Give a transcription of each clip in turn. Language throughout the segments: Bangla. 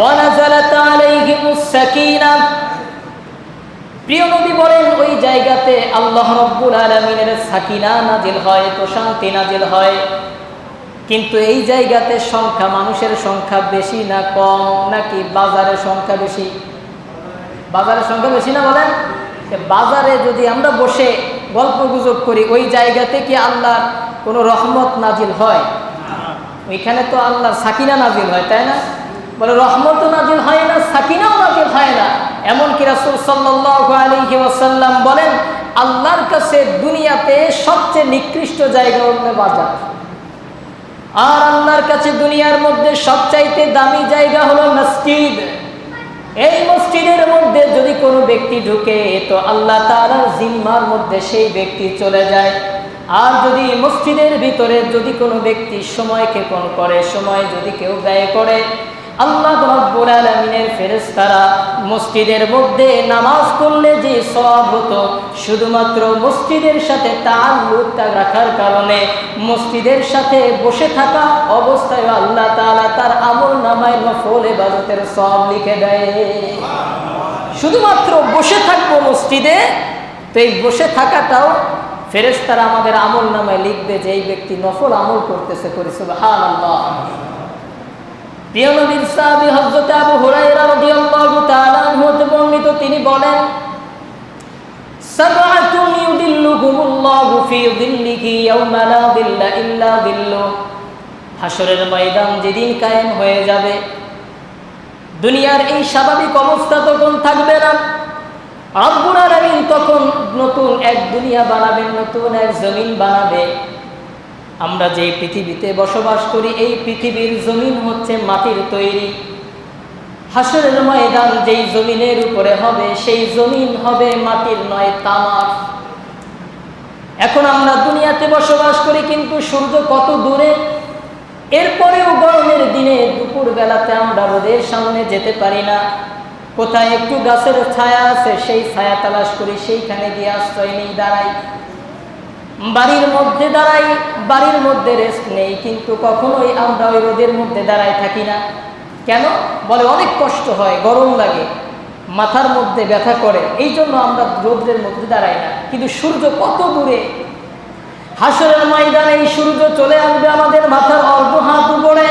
ওয়ানাজালাত আলাইহিমুস সাকিনাহ প্রিয় নবী বলেন, ওই জায়গাতে আল্লাহ রব্বুল আলমিনের সাকিনা নাজিল হয়, প্রশান্তি নাজিল হয়। কিন্তু এই জায়গাতে সংখ্যা মানুষের সংখ্যা বেশি না কম, নাকি বাজারের সংখ্যা বেশি? বাজারের সংখ্যা বেশি না বলেন? বাজারে যদি আমরা বসে গল্প গুজব করি, ওই জায়গাতে কি আল্লাহর কোনো রহমত নাজিল হয়? ওইখানে তো আল্লাহর সাকিনা নাজিল হয়, তাই না? বলে, রহমত নাজিল হয় না, সাকিনাও নাজিল হয় না। এমনকি রাসুল সাল্লাল্লাহু আলাইহি ওয়াসাল্লাম বলেন, আল্লাহর কাছে দুনিয়াতে সবচেয়ে নিকৃষ্ট জায়গা হলো বাজার। আর আল্লাহর কাছে দুনিয়ার মধ্যে সবচাইতে দামি জায়গা হলো মসজিদ। এই মসজিদের মধ্যে যদি কোনো ব্যক্তি ঢুকে, তো আল্লাহ তাআলার জিম্মার মধ্যে সেই ব্যক্তি চলে যায়। আর যদি মসজিদের ভিতরে যদি কোনো ব্যক্তি সময় ক্ষেপণ করে, সময় যদি কেউ ব্যয় করে আল্লাহ রব্বুল আলমিনের ফেরেশতারা মসজিদের মধ্যে নামাজ পড়লে যে সব হতো, শুধুমাত্র মসজিদের সাথে তাল্লুক রাখার কারণে মসজিদের সাথে বসে থাকা অবস্থায় আল্লাহ তাআলা তার আমল নামায় নফল এবাদতের সব লিখে দেয়। শুধুমাত্র বসে থাকব মসজিদে, তো এই বসে থাকাটাও ফেরেশতারা আমাদের আমল নামায় লিখবে যে এই ব্যক্তি নফল আমল করতেছে করেছে হা আল্লাহ প্রিয় নবীর সাহাবী হযরত আবু হুরায়রা রাদিয়াল্লাহু তাআলা হতে বর্ণিত, তিনি বলেন, সাবআতুন ইউদিল্লুহুমুল্লাহু ফি যিল্লিহি ইয়াওমা লা যিল্লা ইল্লা যিল্লু হাসরের ময়দান যেদিন কায়েম হয়ে যাবে, দুনিয়ার এই স্বাভাবিক অবস্থা তখন থাকবে না। রব্বুল আলামিন তখন নতুন এক দুনিয়া বানাবেন, নতুন এক জমিন বানাবে। আমরা যে পৃথিবীতে বসবাস করি, এই পৃথিবীর জমিন হচ্ছে মাটির তৈরি। হাসরের ময়দান যেই জমিনের উপরে হবে, সেই জমিন হবে মাটির নয়, তামার। এখন আমরা দুনিয়াতে বসবাস করি, কিন্তু সূর্য কত দূরে? এরপরেও গরমের দিনে দুপুর বেলাতে আমরা রোদের সামনে যেতে পারি না। কোথায় একটু গাছের ছায়া আছে, সেই ছায়া তালাশ করি, সেইখানে গিয়ে আশ্রয় নেই, দাঁড়াই। বাড়ির মধ্যে দাঁড়াই, বাড়ির মধ্যে রেস্ট নেই, কিন্তু কখনোই আমরা ওই রোদের মধ্যে দাঁড়াই থাকি না। কেন? বলে অনেক কষ্ট হয়, গরম লাগে, মাথার মধ্যে ব্যথা করে, এই জন্য আমরা রোদ্রের মধ্যে দাঁড়াই না। কিন্তু সূর্য কত দূরে? হাসরের ময়দানে এই সূর্য চলে আসবে আমাদের মাথার অল্প হাত উপরে।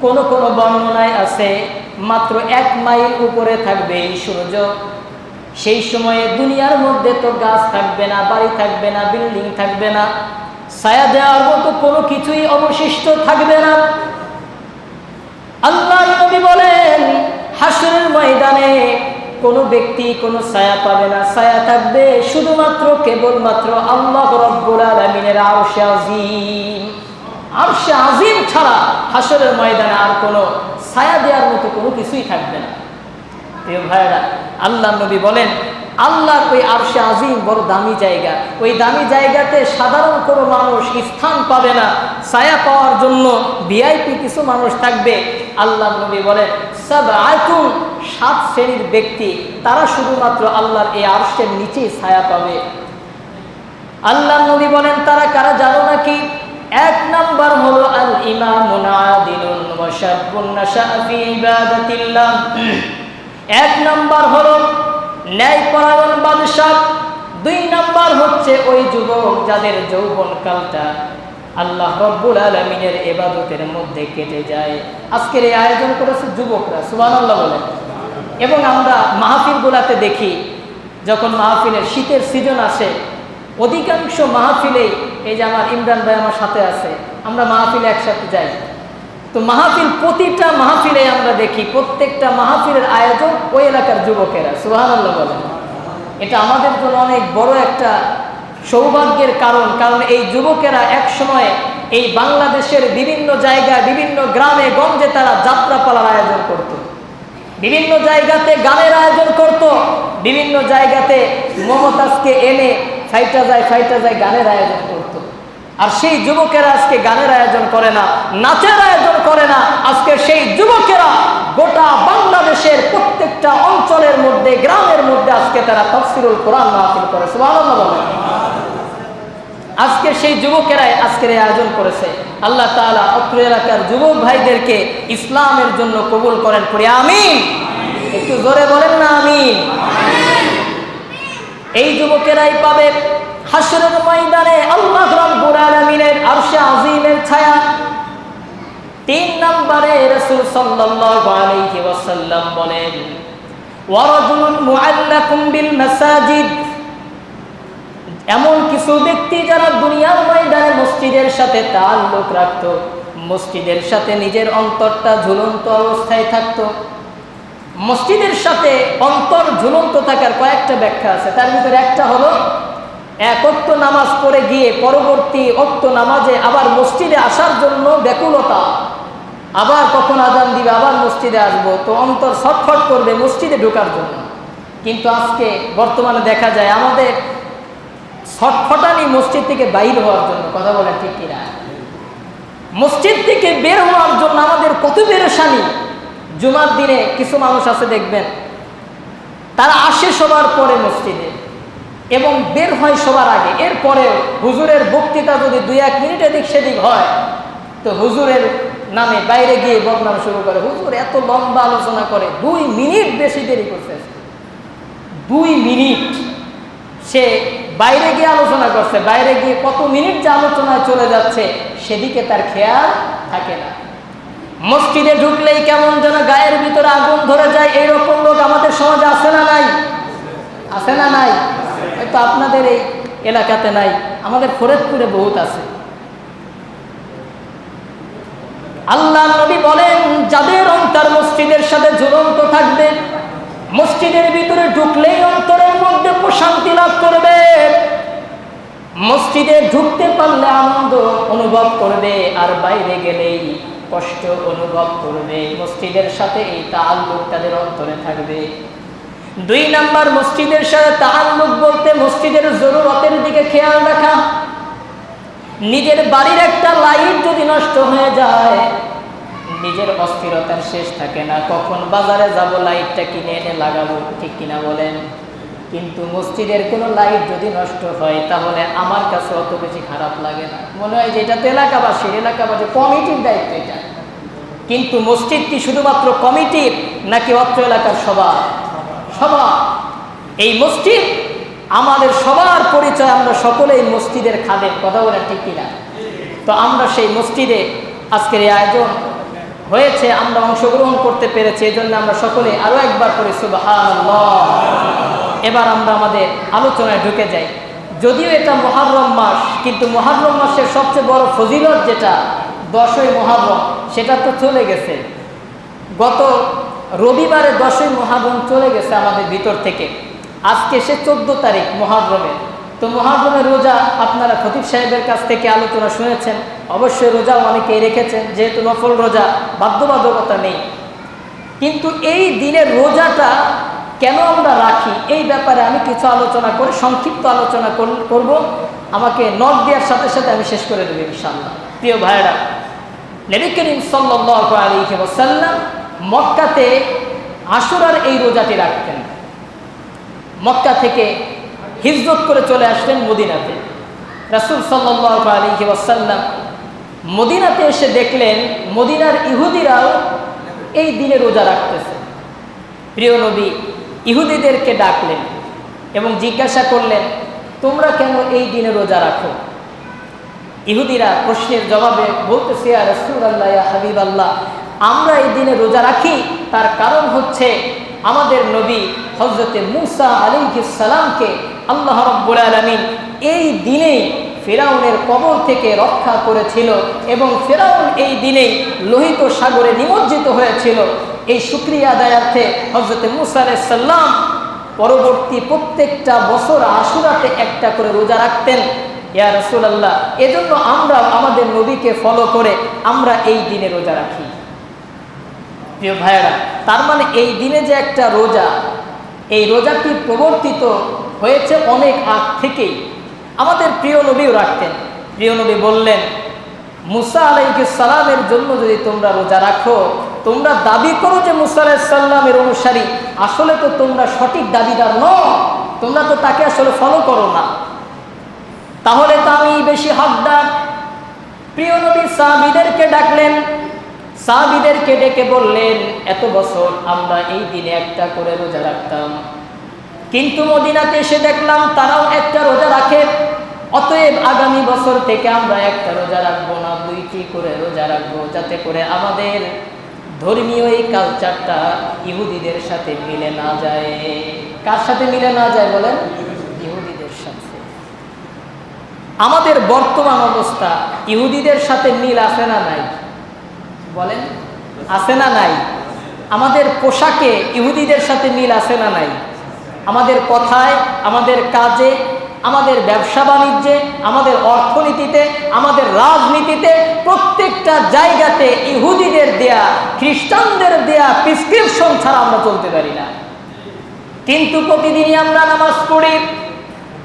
কোনো কোনো বর্ণনায় আছে, মাত্র এক মাইল উপরে থাকবে এই সূর্য। সেই সময়ে দুনিয়ার মধ্যে তো গাছ থাকবে না, বাড়ি থাকবে না, বিল্ডিং থাকবে না। ছায়া দেওয়ার মতো কোনো কিছুই অবশিষ্ট থাকবে না। আল্লাহ নবী বলেন, হাসরের ময়দানে কোনো ব্যক্তি কোনো ছায়া পাবে না। ছায়া থাকবে শুধুমাত্র, কেবলমাত্র আল্লাহ রব্বুল আলমিনের আরশে আজিম। আরশে আজিম ছাড়া হাসরের ময়দানে আর কোনো ছায়া দেওয়ার মতো কোনো কিছুই থাকবে না। প্রিয় ভাইরা আল্লাহ নবী বলেন, আল্লাহর ওই আরশে আজিম বড় দামি জায়গা। ওই দামি জায়গাতে সাধারণ কোনো মানুষ স্থান পাবে না। ছায়া পাওয়ার জন্য ভিআইপি কিছু মানুষ থাকবে। আল্লাহ নবী বলেন, সব আয়তুন সাত শ্রেণির ব্যক্তি, তারা শুধুমাত্র আল্লাহর এই আরশের নিচেই ছায়া পাবে। আল্লাহ নবী বলেন, তারা কারা জানো নাকি? এক নাম্বার হলো আল ইমামুন আদিলুন ওয়া শাবুন নাশাআ ফি ইবাদাতিল্লাহ। এক নাম্বার হলো ন্যায়পরায়ণ বাদশাহ, দুই নাম্বার হচ্ছে ওই যুবক যাদের যৌবন কালটা আল্লাহ রব্বুল আলমিনের এবাদতের মধ্যে কেটে যায়। আজকের এই আয়োজন করেছে যুবকরা সুবান আল্লাহ এবং আমরা মাহফিলগুলাতে দেখি, যখন মাহফিলের শীতের সিজন আসে, অধিকাংশ মাহফিলেই এই যে আমার ইমরান ভাই আমার সাথে আছে, আমরা মাহফিলে একসাথে যাই। তো মাহফিল প্রতিটা মাহফিলে আমরা দেখি, প্রত্যেকটা মাহফিলের আয়োজন ওই এলাকার যুবকেরা সুহান আল্লাহ বলেন এটা আমাদের জন্য অনেক বড় একটা সৌভাগ্যের কারণ কারণ এই যুবকেরা এক সময় এই বাংলাদেশের বিভিন্ন জায়গায়, বিভিন্ন গ্রামে, গঞ্জে তারা যাত্রাপালার আয়োজন করত। বিভিন্ন জায়গাতে গানের আয়োজন করত। বিভিন্ন জায়গাতে মমতাজকে এনে ফাইটা যায় ফাইটা যায় গানের আয়োজন করত। আর সেই যুবকেরা আজকে গানের আয়োজন করে না, নাচের আয়োজন করে না, আজকে সেই যুবকেরা গোটা বাংলাদেশের প্রত্যেকটা অঞ্চলের মধ্যে, গ্রামের মধ্যে আজকে তারা তফসিরুল কোরআন মাহফিল করে। আজকে সেই যুবকেরাই আজকের আয়োজন করেছে। আল্লাহ তাআলা অত্র এলাকার যুবক ভাইদেরকে ইসলামের জন্য কবুল করেন পড়ি আমিন। একটু জোরে বলেন না, আমিন। এই যুবকেরাই পাবে হাসরের ময়দানে আল্লাহ রাব্বুল আলামিনের আরশে আজিমের ছায়া। তিন নম্বরে রাসূল সাল্লাল্লাহু আলাইহি ওয়াসাল্লাম বলেন, ওয়ারাজুলুন মুআল্লাকুম বিল মাসাজিদ। এমন কিছু ব্যক্তি যারা দুনিয়ার ময়দানে মসজিদের সাথে তাল্লুক রাখত, মসজিদের সাথে নিজের অন্তরটা ঝুলন্ত অবস্থায় থাকতো। মসজিদের সাথে অন্তর ঝুলন্ত থাকার কয়েকটা ব্যাখ্যা আছে। তার ভিতরে একটা হলো, এক অক্ত নামাজ পড়ে গিয়ে পরবর্তী অক্ত নামাজে আবার মসজিদে আসার জন্য ব্যাকুলতা। আবার কখন আজান দিবে, আবার মসজিদে আসব। তো অন্তর ছটফট করবে মসজিদে ঢোকার জন্য। কিন্তু আজকে বর্তমানে দেখা যায় আমাদের ছটফটানি মসজিদ থেকে বাইর হওয়ার জন্য, কথা বলেন ঠিক কিনা? মসজিদ থেকে বের হওয়ার জন্য আমাদের কত বেরোসানি জুমার দিনে কিছু মানুষ আছে দেখবেন, তারা আসে সবার পরে মসজিদে এবং বের হয় সবার আগে। এরপরে হুজুরের বক্তৃতা যদি দুই এক মিনিট এদিক সেদিক হয়, তো হুজুরের নামে বাইরে গিয়ে বদনাম শুরু করে। হুজুর এত লম্বা আলোচনা করে, দুই মিনিট বেশি দেরি করছে। দুই মিনিট সে বাইরে গিয়ে আলোচনা করছে, বাইরে গিয়ে কত মিনিট যে আলোচনায় চলে যাচ্ছে, সেদিকে তার খেয়াল থাকে না। মসজিদে ঢুকলেই কেমন যেন গায়ের ভিতরে আগুন ধরে যায় এইরকম লোক আমাদের সমাজে আছে না নাই? আছে না নাই? হয়তো আপনাদের এই এলাকাতে নাই, আমাদের ফরিদপুরে বহুত আছে। আল্লাহ নবী বলেন, যাদের অন্তর মসজিদের সাথে ঝুলন্ত থাকবে, মসজিদের ভিতরে ঢুকলেই অন্তরের মধ্যে প্রশান্তি লাভ করবে। মসজিদে ঢুকতে পারলে আনন্দ অনুভব করবে, আর বাইরে গেলেই কষ্ট অনুভব করবে। মসজিদের সাথে এই তাল্লুক তাদের অন্তরে থাকবে। দুই নাম্বার মসজিদের সাথে তাল্লুক বলতে মসজিদের জরুরতের দিকে খেয়াল রাখা। নিজের বাড়ির একটা লাইট যদি নষ্ট হয়ে যায়, নিজের অস্থিরতার শেষ থাকে না। কখন বাজারে যাব, লাইটটা কিনে এনে লাগাবো, ঠিক কিনা বলেন? কিন্তু মসজিদের কোনো লাইট যদি নষ্ট হয়, তাহলে আমার কাছে অত বেশি খারাপ লাগে না। মনে হয় যে এটা তো এলাকাবাসীর এলাকাবাসী কমিটির দায়িত্ব এটা। কিন্তু মসজিদটি শুধুমাত্র কমিটির নাকি অত্র এলাকার সবার? সবার। এই মসজিদ, আমাদের সবার পরিচয় আমরা সকলেই মসজিদের খাদের কথা বলেন ঠিক কিনা? তো আমরা সেই মসজিদে আজকের এই আয়োজন হয়েছে, আমরা অংশগ্রহণ করতে পেরেছি এই জন্য আমরা সকলে আরও একবার করে সুবহানাল্লাহ। এবার আমরা আমাদের আলোচনায় ঢুকে যাই। যদিও এটা মহারম মাস, কিন্তু মহারম মাসের সবচেয়ে বড় ফজিলত যেটা, দশই মহারম সেটা তো চলে গেছে। গত রবিবারে দশই মহারম চলে গেছে আমাদের ভিতর থেকে। আজকে সে চোদ্দ তারিখ মহারমের তো মহারমের রোজা আপনারা খতিব সাহেবের কাছ থেকে আলোচনা শুনেছেন। অবশ্যই রোজা অনেকেই রেখেছেন, যেহেতু নফল রোজা, বাধ্যবাধকতা নেই। কিন্তু এই দিনের রোজাটা কেন আমরা রাখি? এই ব্যাপারে আমি কিছু আলোচনা করে, সংক্ষিপ্ত আলোচনা করব। আমাকে নখ দেওয়ার সাথে সাথে আমি শেষ করে দেবো ইনশাল্লাহ প্রিয় ভাইরা নবী করিম সাল্লাল্লাহু আলাইহি ওয়াসাল্লাম মক্কাতে আশুরার এই রোজাটি রাখতেন। মক্কা থেকে হিজরত করে চলে আসলেন মদিনাতে। রাসূল আলাইহি ওয়াসাল্লাম মদিনাতে এসে দেখলেন, মদিনার ইহুদিরাও এই দিনে রোজা রাখতেছে। প্রিয় নবী ইহুদিদেরকে ডাকলেন এবং জিজ্ঞাসা করলেন, তোমরা কেন এই দিনে রোজা রাখো? ইহুদিরা প্রশ্নের জবাবে বলতেছে আর রসুল আল্লাহ হাবিব আল্লাহ আমরা এই দিনে রোজা রাখি। তার কারণ হচ্ছে আমাদের নবী হজরতে মুসা সালামকে আল্লাহ রব্বুল আলমিন এই দিনেই ফেরাউনের কবর থেকে রক্ষা করেছিল এবং ফেরাউন এই দিনেই লোহিত সাগরে নিমজ্জিত হয়েছিল। এই সুক্রিয়া আদায়ার্থে হজরতে মুসা সাল্লাম পরবর্তী প্রত্যেকটা বছর আশুরাতে একটা করে রোজা রাখতেন। ইয়া রসুলাল্লাহ, এজন্য আমরা আমাদের নবীকে ফলো করে আমরা এই দিনে রোজা রাখি। প্রিয় ভাইয়েরা, তার মানে এই দিনে যে একটা রোজা, এই রোজাটি প্রবর্তিত হয়েছে অনেক আগ থেকেই। আমাদের প্রিয় নবীও রাখতেন। প্রিয় নবী বললেন, মুসা আলাইকে সালামের জন্য যদি তোমরা রোজা রাখো তোমরা দাবি করো যে মুসা আলাইসাল্লামের অনুসারী। আসলে তো তোমরা সঠিক দাবিদার ন তোমরা তো তাকে আসলে ফলো করো না। তাহলে তো আমি বেশি হকদার। প্রিয় নবী সাহাবিদেরকে ডাকলেন। সাহাবিদেরকে ডেকে বললেন, এত বছর আমরা এই দিনে একটা করে রোজা রাখতাম। কিন্তু মদিনাতে এসে দেখলাম তারাও একটা রোজা রাখে। অতএব আগামী বছর থেকে আমরা একটা রোজা রাখব না, দুইটি করে রোজা রাখব। যাতে করে আমাদের ধর্মীয় এই কালচারটা ইহুদিদের সাথে মিলে না যায়। কার সাথে মিলে না যায় বলেন? ইহুদিদের সাথে। আমাদের বর্তমান অবস্থা, ইহুদিদের সাথে মিল আছে না নাই? বলেন, আছে না নাই? আমাদের পোশাকে ইহুদিদের সাথে মিল আছে না নাই? আমাদের কথায়, আমাদের কাজে আমাদের ব্যবসা বাণিজ্যে আমাদের অর্থনীতিতে আমাদের রাজনীতিতে প্রত্যেকটা জায়গাতে ইহুদিদের দেয়া খ্রিস্টানদের দেয়া প্রিসক্রিপশন ছাড়া আমরা চলতে পারি না কিন্তু প্রতিদিনই আমরা নামাজ পড়ি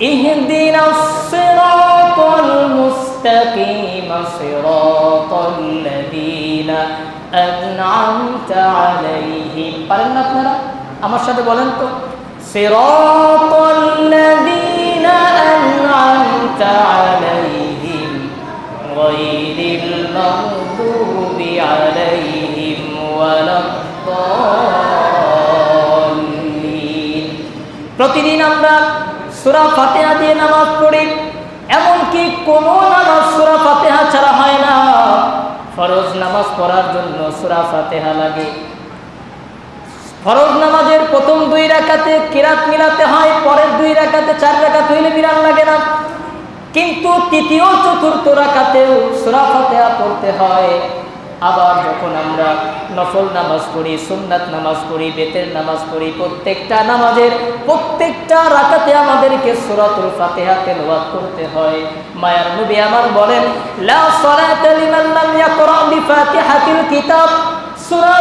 اهدنا الصراط المستقيم صراط الذين أنعمت عليهم পারেন না আপনারা আমার সাথে বলেন তো صراط الذين أنعمت عليهم غير المغضوب عليهم ولا الضالين প্রতিদিন আমরা সুরা ফাতেহা দিয়ে নামাজ পড়ি এমনকি কোনো নামাজ সুরা ফাতেহা ছাড়া হয় না ফরজ নামাজ পড়ার জন্য সুরা ফাতেহা লাগে ফরজ নামাজের প্রথম দুই রাকাতে কিরাত মিলাতে হয় পরের দুই রাকাতে চার রাকাত হইলে বিরান লাগে না কিন্তু তৃতীয় চতুর্থ রাকাতেও সুরা ফাতেহা পড়তে হয়। আবার যখন আমরা নফল নামাজ পড়ি, সুন্নাত নামাজ পড়ি, বেতের নামাজ পড়ি, প্রত্যেকটা নামাজের প্রত্যেকটা রাকাতে আমাদেরকে সূরাতুল ফাতিহা তেলাওয়াত করতে হয়। মায়ার নবী আমার বলেন, লা কিতাব। সূরা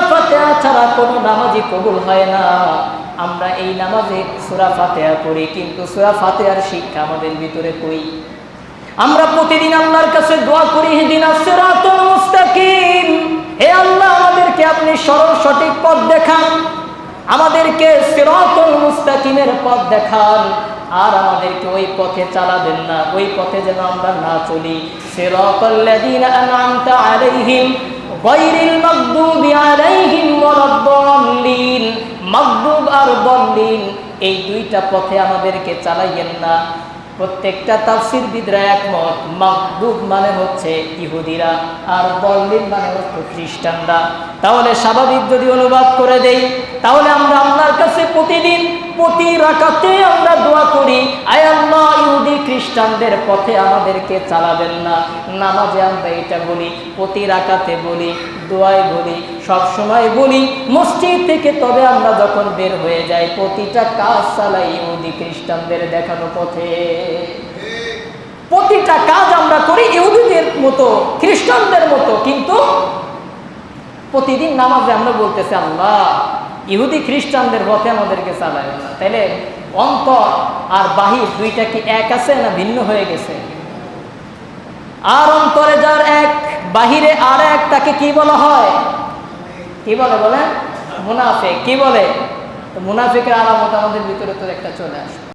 ছাড়া কোনো নামাজই কবুল হয় না। আমরা এই নামাজে সূরা ফাতিহা পড়ি, কিন্তু সূরা ফাতিহার শিক্ষা আমাদের ভিতরে কই? আমরা প্রতিদিন আল্লাহর কাছে দোয়া করি হেদিন মুস্তাকিম। হে আল্লাহ, আমাদেরকে আপনি সরল সঠিক পথ দেখান। আমাদেরকে সিরাতুল মুস্তাকিমের পথ দেখান। আর আমাদেরকে ওই পথে চালাবেন না। ওই পথে যেন আমরা না চলি। সিরাতাল লাযিনা আন'আমতা আলাইহিম গায়রিল মাগদুবি আলাইহিম ওয়ালাদ-দাল্লিন মাগদুব আর এই দুইটা পথে আমাদেরকে চালাইয়েন না। প্রত্যেকটা তাফসির বিদরা একমত মাকদুব মানে হচ্ছে ইহুদিরা আর বল্লিন মানে হচ্ছে খ্রিস্টানরা। তাহলে স্বাভাবিক যদি অনুবাদ করে দেই, তাহলে আমরা আপনার কাছে প্রতিদিন প্রতি রাকাতে আমরা দোয়া করি, আয় আল্লাহ, ইহুদি খ্রিস্টানদের পথে আমাদেরকে চালাবেন না। নামাজে আমরা এটা বলি, প্রতি রাকাতে বলি, দোয়ায় বলি, সব সময় বলি, মসজিদ থেকে তবে আমরা যখন বের হয়ে যাই, প্রতিটা কাজ চালাই ইহুদি খ্রিস্টানদের দেখানো পথে। প্রতিটা কাজ আমরা করি ইহুদিদের মতো, খ্রিস্টানদের মতো, কিন্তু প্রতিদিন নামাজে আমরা বলতেছি, আল্লাহ ইহুদি খ্রিস্টানদের পথে আমাদেরকে চালায়। না তাইলে অন্তর আর বাহির দুইটা কি এক আছে না ভিন্ন হয়ে গেছে? আর অন্তরে যার এক, বাহিরে আর এক, তাকে কি বলা হয়? কি বলে বলে মুনাফে কি বলে? মুনাফিকের আলামত আমাদের ভিতরে তো একটা চলে আসে।